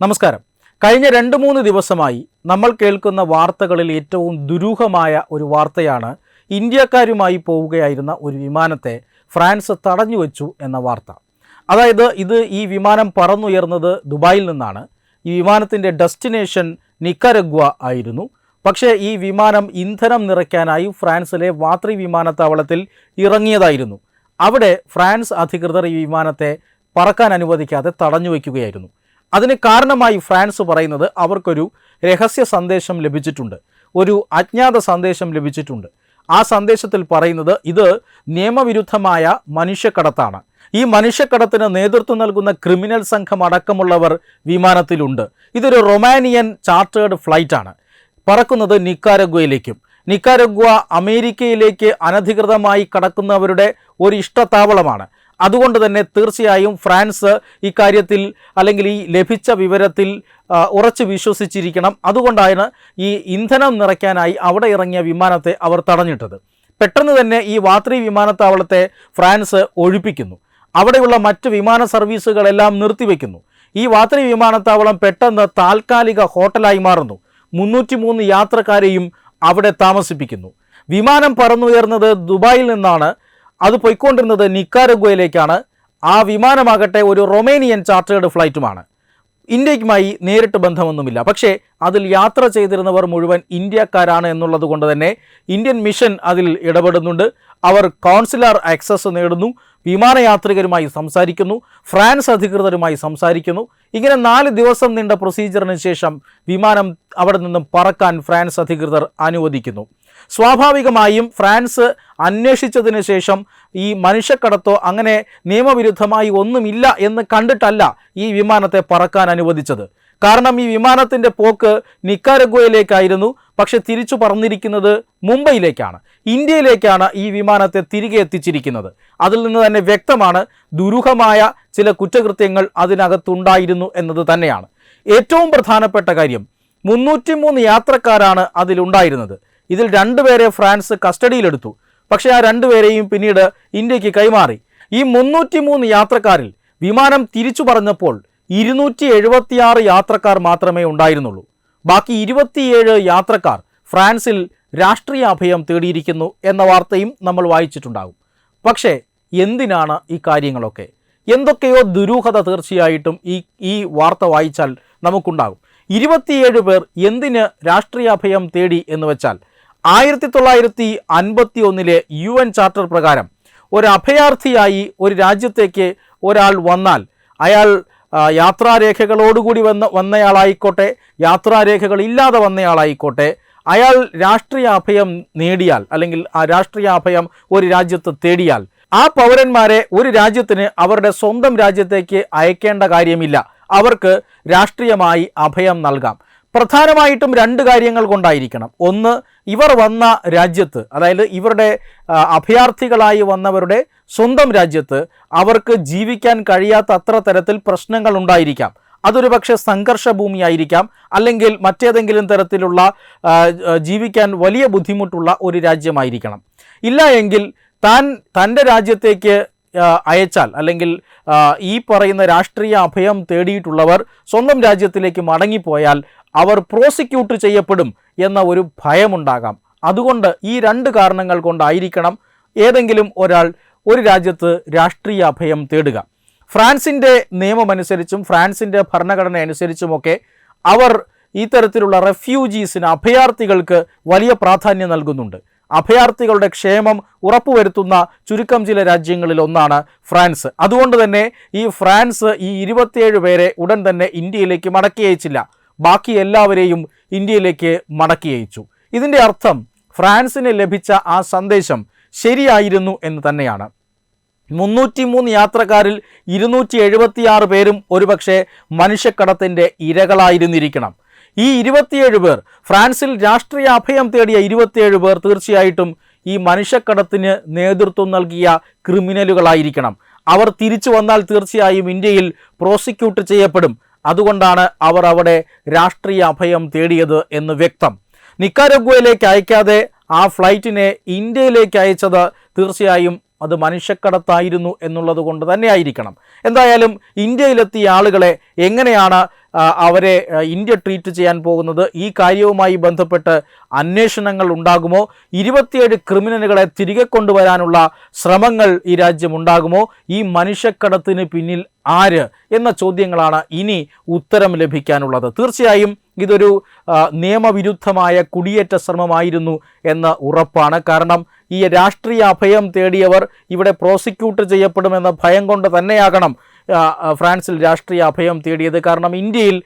നമസ്കാരം. കഴിഞ്ഞ രണ്ട് മൂന്ന് ദിവസമായി നമ്മൾ കേൾക്കുന്ന വാർത്തകളിൽ ഏറ്റവും ദുരൂഹമായ ഒരു വാർത്തയാണ് ഇന്ത്യക്കാരുമായി പോവുകയായിരുന്ന ഒരു വിമാനത്തെ ഫ്രാൻസ് തടഞ്ഞു വെച്ചു എന്ന വാർത്ത. അതായത് ഇത് ഈ വിമാനം പറന്നുയർന്നത് ദുബായിൽ നിന്നാണ്. ഈ വിമാനത്തിന്റെ ഡെസ്റ്റിനേഷൻ നിക്കരഗ്വ ആയിരുന്നു. പക്ഷേ ഈ വിമാനം ഇന്ധനം നിറയ്ക്കാനായി ഫ്രാൻസിലെ വാത്രി വിമാനത്താവളത്തിൽ ഇറങ്ങിയതായിരുന്നു. അവിടെ ഫ്രാൻസ് അധികൃതർ ഈ വിമാനത്തെ പറക്കാൻ അനുവദിക്കാതെ തടഞ്ഞു വയ്ക്കുകയായിരുന്നു അതിന് കാരണമായി ഫ്രാൻസ് പറയുന്നത് അവർക്കൊരു രഹസ്യ സന്ദേശം ലഭിച്ചിട്ടുണ്ട്. ഒരു അജ്ഞാത സന്ദേശം ലഭിച്ചിട്ടുണ്ട്. ആ സന്ദേശത്തിൽ പറയുന്നത് ഇത് നിയമവിരുദ്ധമായ മനുഷ്യക്കടത്താണ്. ഈ മനുഷ്യക്കടത്തിന് നേതൃത്വം നൽകുന്ന ക്രിമിനൽ സംഘം അടക്കമുള്ളവർ വിമാനത്തിലുണ്ട്. ഇതൊരു റൊമാനിയൻ ചാർട്ടേഡ് ഫ്ലൈറ്റാണ്. പറക്കുന്നത് നിക്കാരഗ്വയിലേക്കും. നിക്കാരഗ്വ അമേരിക്കയിലേക്ക് അനധികൃതമായി കടക്കുന്നവരുടെ ഒരു ഇഷ്ടത്താവളമാണ്. അതുകൊണ്ട് തന്നെ തീർച്ചയായും ഫ്രാൻസ് ഇക്കാര്യത്തിൽ അല്ലെങ്കിൽ ഈ ലഭിച്ച വിവരത്തിൽ ഉറച്ചു വിശ്വസിച്ചിരിക്കണം. അതുകൊണ്ടാണ് ഈ ഇന്ധനം നിറയ്ക്കാനായി അവിടെ ഇറങ്ങിയ വിമാനത്തെ അവർ തടഞ്ഞിട്ടത്. പെട്ടെന്ന് തന്നെ ഈ വാത്രി വിമാനത്താവളത്തെ ഫ്രാൻസ് ഒഴിപ്പിക്കുന്നു. അവിടെയുള്ള മറ്റ് വിമാന സർവീസുകളെല്ലാം നിർത്തിവെക്കുന്നു. ഈ വാത്രി വിമാനത്താവളം പെട്ടെന്ന് താൽക്കാലിക ഹോട്ടലായി മാറുന്നു. മുന്നൂറ്റി മൂന്ന് യാത്രക്കാരെയും അവിടെ താമസിപ്പിക്കുന്നു. വിമാനം പറന്നുയർന്നത് ദുബായിൽ നിന്നാണ്. അത് പോയിക്കൊണ്ടിരുന്നത് നിക്കാരഗ്വയിലേക്കാണ്. ആ വിമാനമാകട്ടെ ഒരു റൊമേനിയൻ ചാർട്ടേഡ് ഫ്ലൈറ്റുമാണ്. ഇന്ത്യയുമായി നേരിട്ട് ബന്ധമൊന്നുമില്ല. പക്ഷേ അതിൽ യാത്ര ചെയ്തിരുന്നവർ മുഴുവൻ ഇന്ത്യക്കാരാണ് എന്നുള്ളത് കൊണ്ട് തന്നെ ഇന്ത്യൻ മിഷൻ അതിൽ ഇടപെടുന്നുണ്ട്. അവർ കോൺസുലാർ ആക്സസ് നേടുന്നു വിമാനയാത്രികരുമായി സംസാരിക്കുന്നു ഫ്രാൻസ് അധികൃതരുമായി സംസാരിക്കുന്നു. ഇങ്ങനെ നാല് ദിവസം നീണ്ട പ്രൊസീജിയറിന് ശേഷം വിമാനം അവിടെ നിന്നും പറക്കാൻ ഫ്രാൻസ് അധികൃതർ അനുവദിക്കുന്നു. സ്വാഭാവികമായും ഫ്രാൻസ് അന്വേഷിച്ചതിന് ശേഷം ഈ മനുഷ്യക്കടത്തോ അങ്ങനെ നിയമവിരുദ്ധമായി ഒന്നുമില്ല എന്ന് കണ്ടിട്ടല്ല ഈ വിമാനത്തെ പറക്കാൻ അനുവദിച്ചത്. കാരണം ഈ വിമാനത്തിന്റെ പോക്ക് നിക്കാരഗുവയിലേക്കായിരുന്നു. പക്ഷെ തിരിച്ചു പറഞ്ഞിരിക്കുന്നത് മുംബൈയിലേക്കാണ്. ഇന്ത്യയിലേക്കാണ് ഈ വിമാനത്തെ തിരികെ എത്തിച്ചിരിക്കുന്നത്. അതിൽ നിന്ന് തന്നെ വ്യക്തമാണ് ദുരൂഹമായ ചില കുറ്റകൃത്യങ്ങൾ അതിനകത്തുണ്ടായിരുന്നു എന്നത് തന്നെയാണ്. ഏറ്റവും പ്രധാനപ്പെട്ട കാര്യം മുന്നൂറ്റിമൂന്ന് യാത്രക്കാരാണ് അതിലുണ്ടായിരുന്നത്. ഇതിൽ രണ്ടുപേരെ ഫ്രാൻസ് കസ്റ്റഡിയിലെടുത്തു. പക്ഷേ ആ രണ്ടുപേരെയും പിന്നീട് ഇന്ത്യയ്ക്ക് കൈമാറി. ഈ മുന്നൂറ്റി മൂന്ന് യാത്രക്കാരിൽ വിമാനം തിരിച്ചു പറഞ്ഞപ്പോൾ ഇരുന്നൂറ്റി എഴുപത്തിയാറ് യാത്രക്കാർ മാത്രമേ ഉണ്ടായിരുന്നുള്ളൂ. ബാക്കി ഇരുപത്തിയേഴ് യാത്രക്കാർ ഫ്രാൻസിൽ രാഷ്ട്രീയ അഭയം തേടിയിരിക്കുന്നു എന്ന വാർത്തയും നമ്മൾ വായിച്ചിട്ടുണ്ടാകും. പക്ഷേ എന്തിനാണ് ഈ കാര്യങ്ങളൊക്കെ? എന്തൊക്കെയോ ദുരൂഹത തീർച്ചയായിട്ടും ഈ ഈ വാർത്ത വായിച്ചാൽ നമുക്കുണ്ടാകും. ഇരുപത്തിയേഴ് പേർ എന്തിന് രാഷ്ട്രീയ അഭയം തേടി എന്ന് വെച്ചാൽ ആയിരത്തി തൊള്ളായിരത്തി അൻപത്തി ഒന്നിലെ യു എൻ ചാർട്ടർ പ്രകാരം ഒരു അഭയാർത്ഥിയായി ഒരു രാജ്യത്തേക്ക് ഒരാൾ വന്നാൽ അയാൾ യാത്രാരേഖകളോടുകൂടി വന്ന വന്നയാളായിക്കോട്ടെ യാത്രാരേഖകൾ ഇല്ലാതെ വന്നയാളായിക്കോട്ടെ അയാൾ രാഷ്ട്രീയ അഭയം നേടിയാൽ അല്ലെങ്കിൽ ആ രാഷ്ട്രീയ അഭയം ഒരു രാജ്യത്ത് തേടിയാൽ ആ പൗരന്മാരെ ഒരു രാജ്യത്തിന് അവരുടെ സ്വന്തം രാജ്യത്തേക്ക് അയക്കേണ്ട കാര്യമില്ല. അവർക്ക് രാഷ്ട്രീയമായി അഭയം നൽകാം. പ്രധാനമായിട്ടും രണ്ട് കാര്യങ്ങൾ കൊണ്ടായിരിക്കണം. ഒന്ന് ഇവർ വന്ന രാജ്യത്ത് അതായത് ഇവരുടെ അഭയാർത്ഥികളായി വന്നവരുടെ സ്വന്തം രാജ്യത്ത് അവർക്ക് ജീവിക്കാൻ കഴിയാത്ത അത്ര തരത്തിൽ പ്രശ്നങ്ങൾ ഉണ്ടായിരിക്കാം. അതൊരു പക്ഷേ സംഘർഷ ഭൂമിയായിരിക്കാം. അല്ലെങ്കിൽ മറ്റേതെങ്കിലും തരത്തിലുള്ള ജീവിക്കാൻ വലിയ ബുദ്ധിമുട്ടുള്ള ഒരു രാജ്യമായിരിക്കണം. ഇല്ല എങ്കിൽ താൻ തന്റെ രാജ്യത്തേക്ക് അയച്ചാൽ അല്ലെങ്കിൽ ഈ പറയുന്ന രാഷ്ട്രീയ അഭയം തേടിയിട്ടുള്ളവർ സ്വന്തം രാജ്യത്തിലേക്ക് മടങ്ങിപ്പോയാൽ അവർ പ്രോസിക്യൂട്ട് ചെയ്യപ്പെടും എന്ന ഒരു ഭയമുണ്ടാകാം. അതുകൊണ്ട് ഈ രണ്ട് കാരണങ്ങൾ കൊണ്ടായിരിക്കണം ഏതെങ്കിലും ഒരാൾ ഒരു രാജ്യത്ത് രാഷ്ട്രീയ അഭയം തേടുക. ഫ്രാൻസിന്റെ നിയമമനുസരിച്ചും ഫ്രാൻസിന്റെ ഭരണഘടന അനുസരിച്ചുമൊക്കെ അവർ ഇത്തരത്തിലുള്ള തരത്തിലുള്ള റെഫ്യൂജീസിന് അഭയാർത്ഥികൾക്ക് വലിയ പ്രാധാന്യം നൽകുന്നുണ്ട്. അഭയാർത്ഥികളുടെ ക്ഷേമം ഉറപ്പുവരുത്തുന്ന ചുരുക്കം ചില രാജ്യങ്ങളിൽ ഒന്നാണ് ഫ്രാൻസ്. അതുകൊണ്ട് തന്നെ ഈ ഫ്രാൻസ് ഈ ഇരുപത്തിയേഴ് പേരെ ഉടൻ തന്നെ ഇന്ത്യയിലേക്ക് മടക്കി അയച്ചില്ല. ബാക്കി എല്ലാവരെയും ഇന്ത്യയിലേക്ക് മടക്കി അയച്ചു. ഇതിന്റെ അർത്ഥം ഫ്രാൻസിന് ലഭിച്ച ആ സന്ദേശം ശരിയായിരുന്നു എന്ന് തന്നെയാണ്. മുന്നൂറ്റി മൂന്ന് യാത്രക്കാരിൽ ഇരുന്നൂറ്റി എഴുപത്തിയാറ് പേരും ഒരുപക്ഷെ മനുഷ്യക്കടത്തിന്റെ ഇരകളായിരുന്നിരിക്കണം. ഈ ഇരുപത്തിയേഴ് പേർ ഫ്രാൻസിൽ രാഷ്ട്രീയ അഭയം തേടിയ ഇരുപത്തിയേഴ് പേർ തീർച്ചയായിട്ടും ഈ മനുഷ്യക്കടത്തിന് നേതൃത്വം നൽകിയ ക്രിമിനലുകളായിരിക്കണം. അവർ തിരിച്ചു വന്നാൽ തീർച്ചയായും ഇന്ത്യയിൽ പ്രോസിക്യൂട്ട് ചെയ്യപ്പെടും. അതുകൊണ്ടാണ് അവർ അവിടെ രാഷ്ട്രീയ അഭയം തേടിയത് എന്ന് വ്യക്തം. നിക്കാരഗ്വയിലേക്ക് അയക്കാതെ ആ ഫ്ലൈറ്റിനെ ഇന്ത്യയിലേക്ക് അയച്ചത് തീർച്ചയായും അത് മനുഷ്യക്കടത്തായിരുന്നു എന്നുള്ളത് കൊണ്ട് തന്നെ ആയിരിക്കണം എന്തായാലും ഇന്ത്യയിലെത്തിയ ആളുകളെ എങ്ങനെയാണ് അവരെ ഇന്ത്യ ട്രീറ്റ് ചെയ്യാൻ പോകുന്നത്? ഈ കാര്യവുമായി ബന്ധപ്പെട്ട് അന്വേഷണങ്ങൾ ഉണ്ടാകുമോ? ഇരുപത്തിയേഴ് ക്രിമിനലുകളെ തിരികെ കൊണ്ടുവരാനുള്ള ശ്രമങ്ങൾ ഈ രാജ്യം ഉണ്ടാകുമോ? ഈ മനുഷ്യക്കടത്തിന് പിന്നിൽ ആര്? എന്ന ചോദ്യങ്ങളാണ് ഇനി ഉത്തരം ലഭിക്കാനുള്ളത്. തീർച്ചയായും ഇതൊരു നിയമവിരുദ്ധമായ കുടിയേറ്റ ശ്രമമായിരുന്നു എന്ന് ഉറപ്പാണ്. കാരണം ഈ രാഷ്ട്രീയ അഭയം തേടിയവർ ഇവിടെ പ്രോസിക്യൂട്ട് ചെയ്യപ്പെടുമെന്ന ഭയം കൊണ്ട് തന്നെയാകണം ഫ്രാൻസിൽ രാഷ്ട്രീയ അഭയം തേടിയത്. കാരണം ഇന്ത്യയിൽ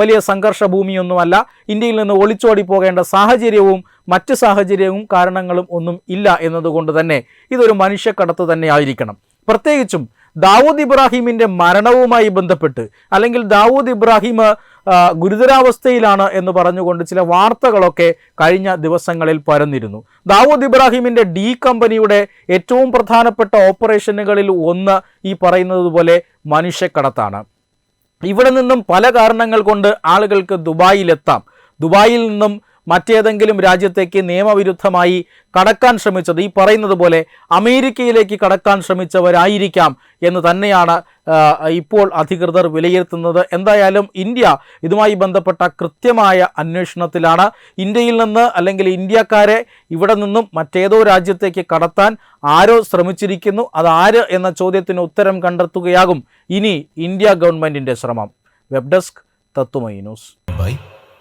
വലിയ സംഘർഷ ഭൂമിയൊന്നുമല്ല ഇന്ത്യയിൽ നിന്ന് ഒളിച്ചോടി പോകേണ്ട സാഹചര്യവും മറ്റ് സാഹചര്യവും കാരണങ്ങളും ഒന്നും ഇല്ല എന്നതുകൊണ്ട് തന്നെ ഇതൊരു മനുഷ്യക്കടത്ത് തന്നെ ആയിരിക്കണം. പ്രത്യേകിച്ചും ദാവൂദ് ഇബ്രാഹിമിന്റെ മരണവുമായി ബന്ധപ്പെട്ട് അല്ലെങ്കിൽ ദാവൂദ് ഇബ്രാഹിം ഗുരുതരാവസ്ഥയിലാണ് എന്ന് പറഞ്ഞുകൊണ്ട് ചില വാർത്തകളൊക്കെ കഴിഞ്ഞ ദിവസങ്ങളിൽ പരന്നിരുന്നു. ദാവൂദ് ഇബ്രാഹിമിന്റെ ഡി കമ്പനിയുടെ ഏറ്റവും പ്രധാനപ്പെട്ട ഓപ്പറേഷനുകളിൽ ഒന്ന് ഈ പറയുന്നത് പോലെ മനുഷ്യക്കടത്താണ്. ഇവിടെ നിന്നും പല കാരണങ്ങൾ കൊണ്ട് ആളുകൾക്ക് ദുബായിലെത്താം. ദുബായിൽ നിന്നും മറ്റേതെങ്കിലും രാജ്യത്തേക്ക് നിയമവിരുദ്ധമായി കടക്കാൻ ശ്രമിച്ചത് ഈ പറയുന്നത് പോലെ അമേരിക്കയിലേക്ക് കടക്കാൻ ശ്രമിച്ചവരായിരിക്കാം എന്ന് തന്നെയാണ് ഇപ്പോൾ അധികൃതർ വിലയിരുത്തുന്നത്. എന്തായാലും ഇന്ത്യ ഇതുമായി ബന്ധപ്പെട്ട കൃത്യമായ അന്വേഷണത്തിലാണ്. ഇന്ത്യയിൽ നിന്ന് അല്ലെങ്കിൽ ഇന്ത്യക്കാരെ ഇവിടെ നിന്നും മറ്റേതോ രാജ്യത്തേക്ക് കടത്താൻ ആരോ ശ്രമിച്ചിരിക്കുന്നു. അത് ആര് എന്ന ചോദ്യത്തിന് ഉത്തരം കണ്ടെത്തുകയാകും. ഇനി ഇന്ത്യ ഗവൺമെന്റിന്റെ ശ്രമം. Web desk Tatwamayi news. Bye.